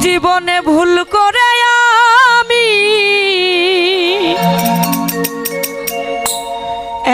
জীবনে ভুল করে আমি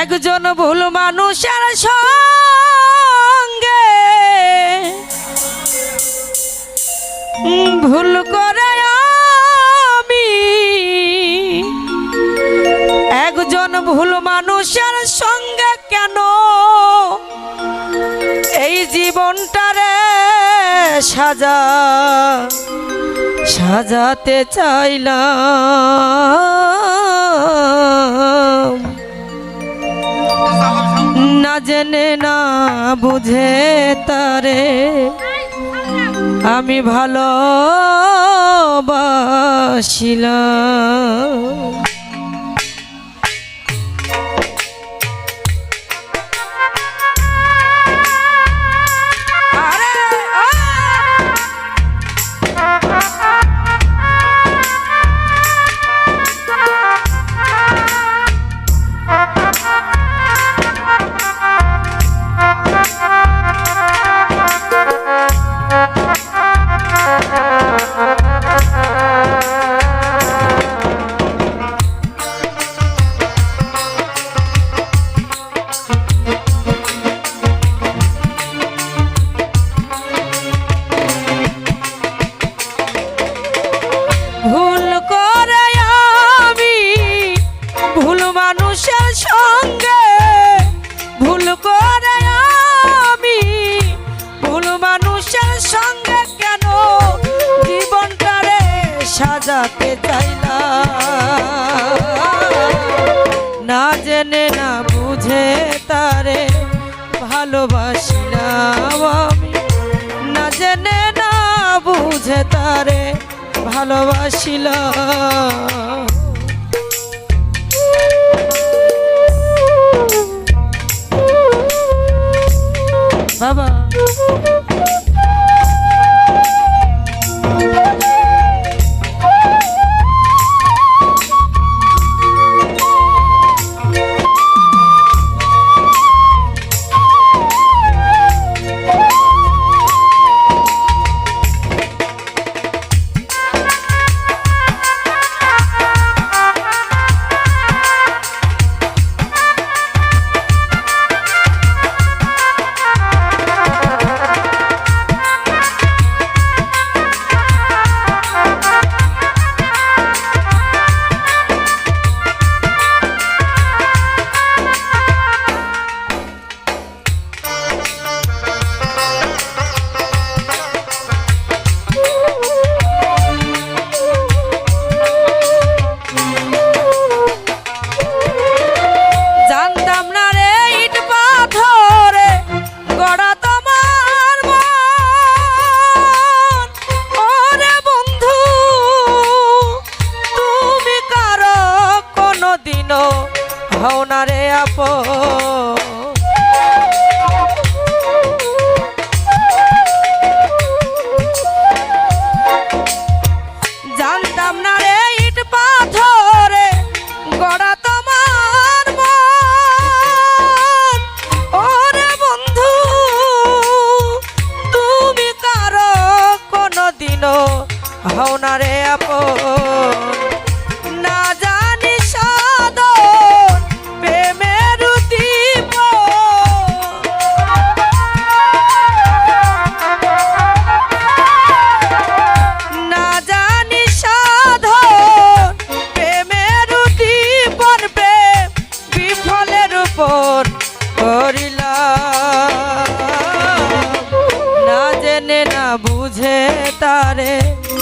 একজন ভুল মানুষের সঙ্গে ভুল করে আমি একজন ভুল মানুষের সঙ্গে কেন এই জীবনটারে সাজা সাজাতে চাইলাম। না জেনে না বুঝে তারে আমি ভালোবাসিলাম। সাজাতে চাইলাম না জেনে, না বুঝে তারে ভালোবাসিলাম আমি। না জেনে, না বুঝে তারে ভালোবাসিলাম বাবা।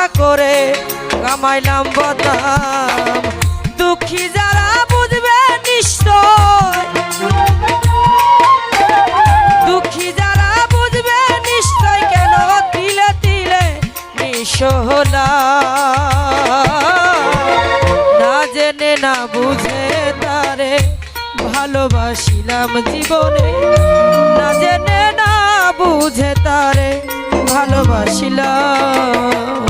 পাইবার করে কামাইলাম বদাম। দুঃখী যারা বুঝবে নিশ্চয়। দুঃখী যারা বুঝবে নিশ্চয় কেন তিলে তিলে নিঃসহলা না জেনে, না বুঝে তারে ভালোবাসিলাম জীবনে। না জেনে, না বুঝে তারে ভালোবাসিলাম।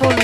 মূল্য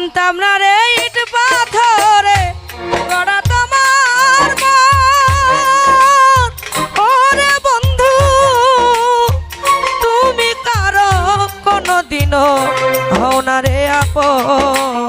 জানতাম না রে ইট পাথরে, গড়া তোমার। ওরে বন্ধু, তুমি কারও কোনো দিনও হও না রে আপন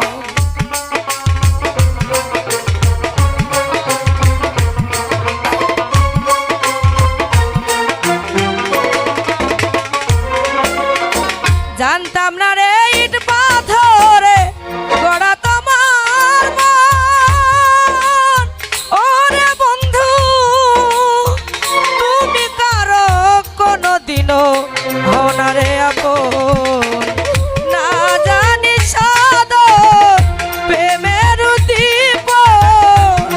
দিনও হও না রে আপন। না জানি সাদর প্রেমের দীপন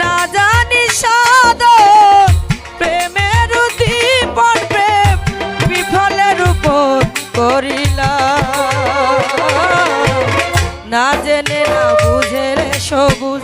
না জানি সাদর প্রেমের দীপন প্রেম বিফলের উপর করিলাম না জেনে না বুঝে রে সবুজ